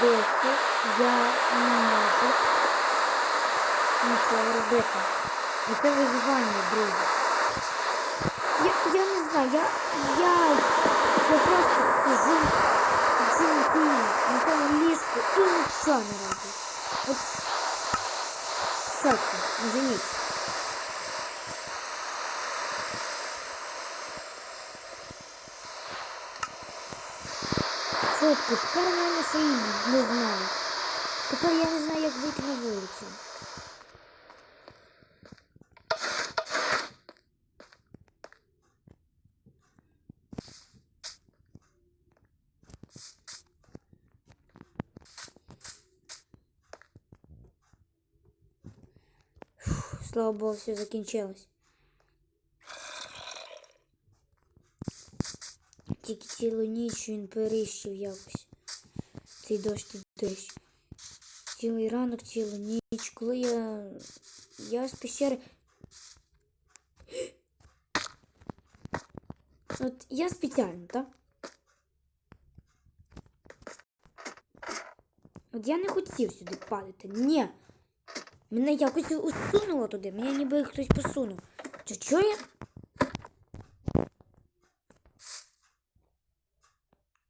досі я не можу нічого робити. І це виживання, друзі. Я, я не знаю, я, я, я просто сижу, на цьому ліжку і нічого не роблю. От, чітко, наженіть. Чітко, тепер у мене ще не знаю. Тепер я не знаю, як вийти на вулицю. Слава Богу, все закінчилось. Тільки цілу ніч він періщив якось. Цей дощ тут дощ. Цілий ранок, цілу ніч. Коли я. Я з пещери. От я спеціально, так? От я не хотів сюди падати. Ні. Мене якось усунуло туди. Мене ніби хтось посунув. Чи чого я?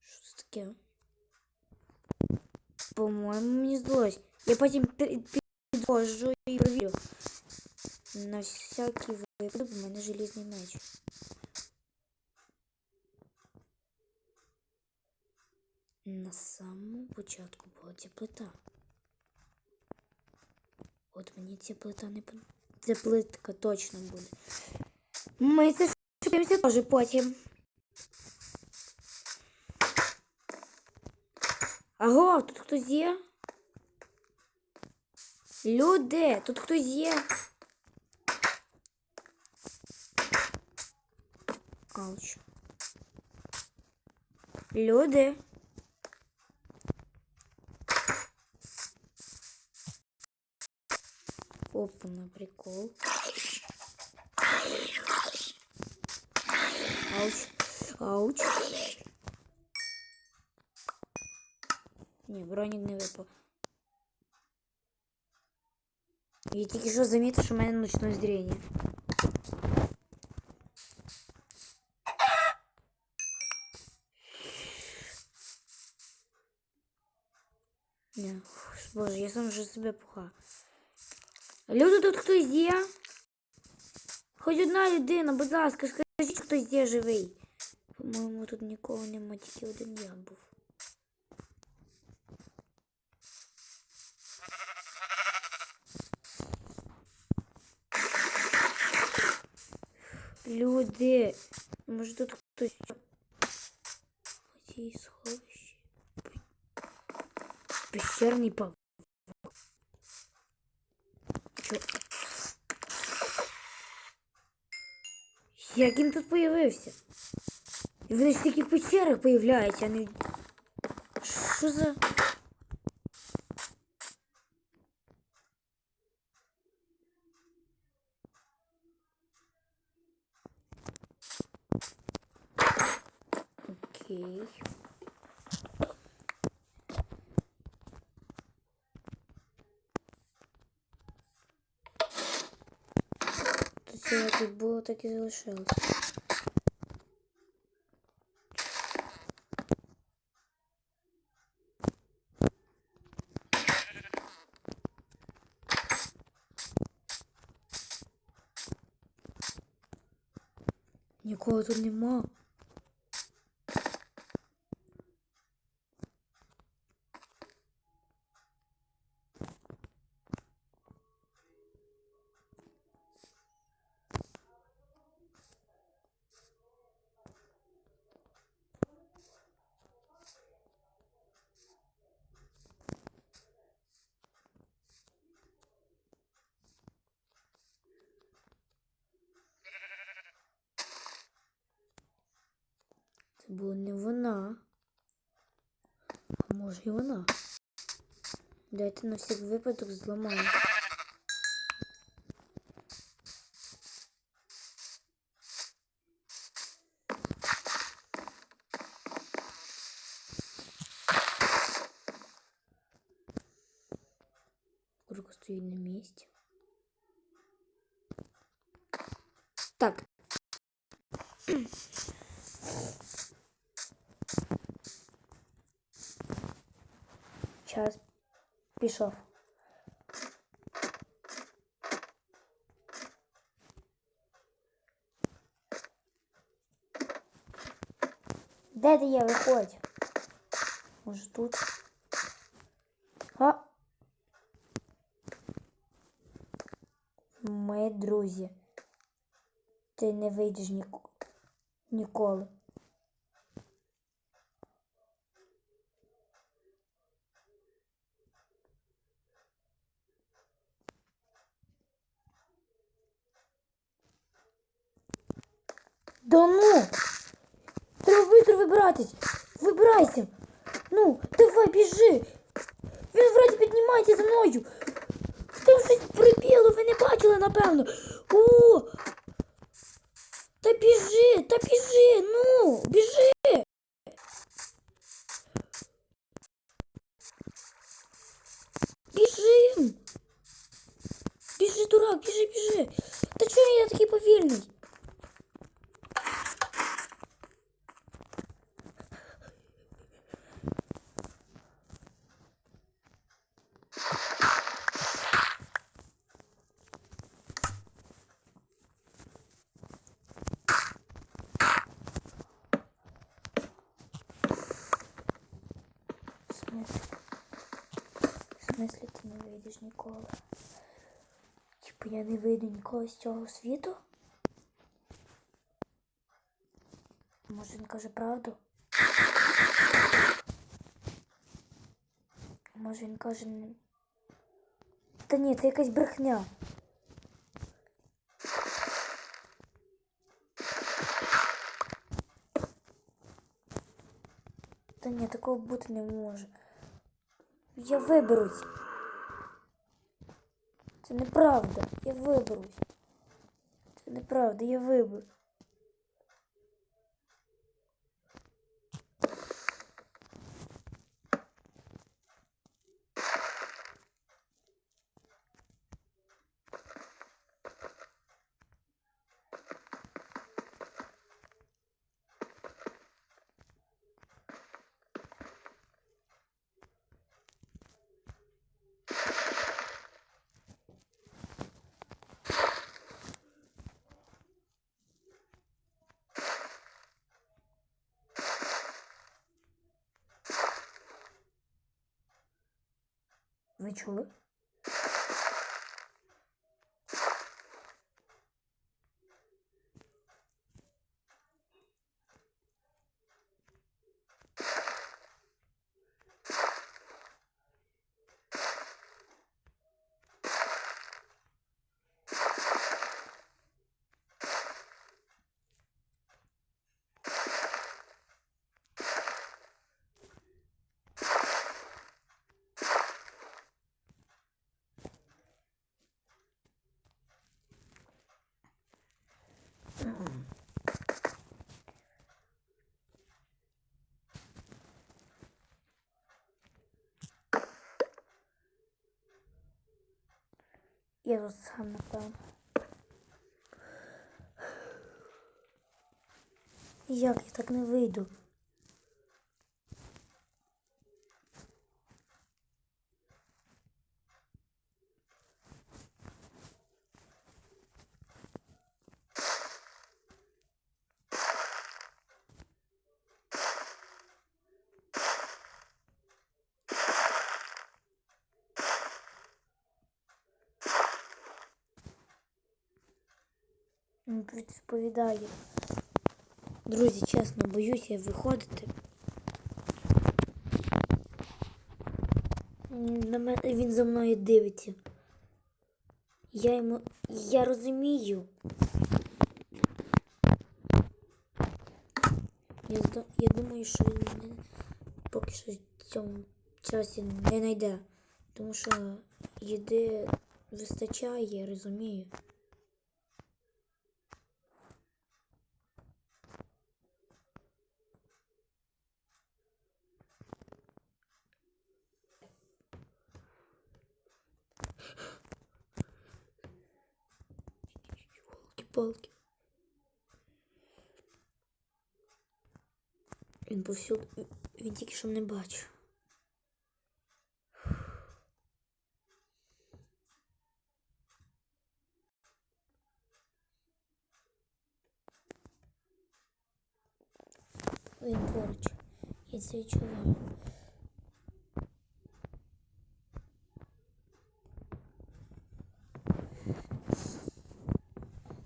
Що це таке? По-моєму, мені здалось. Я потім пі- підложу і перевірю. На всякий випадок у мене желізний меч. На самому початку була ця плита. От мені не. Ця плитка точно буде. Ми це теж потім. Аго, тут хтось є? Люди, тут хтось є. Ауч. Люди. Опа, на прикол. Ауч. Ауч. Ні, бронік не випав. Я тільки що замітив, що в мене ночне зріння. Ні, боже, я сам вже себе пуха. Люди тут хтось є? Хоч одна людина, будь ласка, скажіть, хтось є живий. По-моєму, тут нікого нема, тільки один я був. Люди, може тут хтось. Оці сховищі. Пещерний пав. Чо? Як він тут появився? І вони ж в таких печерах появляються, а не. Що за. Окей. Тут все як і було, так і залишилось. Нікого тут нема. Це була не вона. А може і вона. Дайте на всіх випадок зламаємо. Курка стоїть на місці. Пішов. Де ти є? Виходь. Може тут? А? Ми друзі. Ти не вийдеш ніко... ніколи. Да ну! Треба быстро вибиратись! Выбирайся! Ну, давай, біжи! Він вроді піднімається за мною! Там щось припіло, ви не бачили, напевно. О! Та біжи, та біжи, ну, біжи. Біжим. Біжи, дурак, біжи, біжи. Та чого я такий повільний? В смысле? Смысле ти не вийдеш ніколи? Типу я не вийду ніколи з цього світу? Може він каже правду? Може він каже. Та ні, це якась брехня. Та ні, такого бути не може. Я виберусь. Це неправда. Я виберусь. Це неправда, я виберу. Ви чули? Я тут сам напевно. Як я так не вийду? Він відповідає. Друзі, чесно, боюся виходити. На мене він за мною дивиться. Я йому. Я розумію. Я, я думаю, що він поки що в цьому часі не знайде. Тому що їди вистачає, я розумію. Палки Він повсюду. Він тільки що не бачив. Він поруч. Я це відчуваю.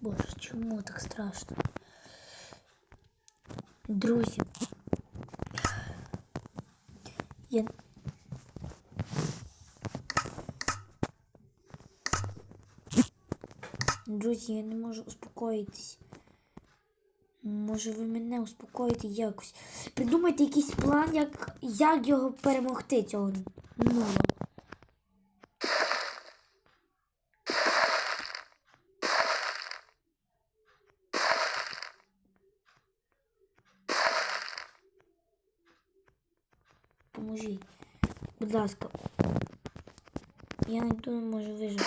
Боже, чому так страшно? Друзі. Я... Друзі, я не можу успокоїтись. Може ви мене успокоїте якось. Придумайте якийсь план, як, як його перемогти цього нула. Поможіть. Будь ласка. Я не думаю, може вижити.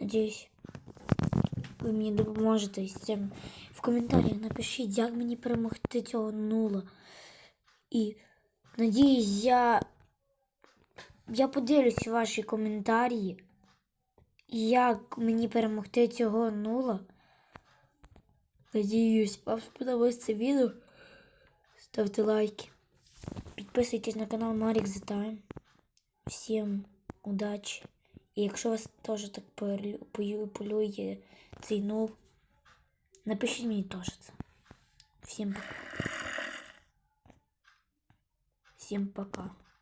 Надіюсь, ви мені допоможете з цим. В коментарях напишіть, як мені перемогти цього нула. І надіюсь, я. Я подивлюсь ваші коментарі. Як мені перемогти цього нула. Надіюсь, вам сподобалось це відео. Ставте лайки. Підписуйтесь на канал Marix The Time. Всім удачі! І якщо вас теж так полю- полю- полює цей нул, напишіть мені теж це. Всім пока. Всім пока.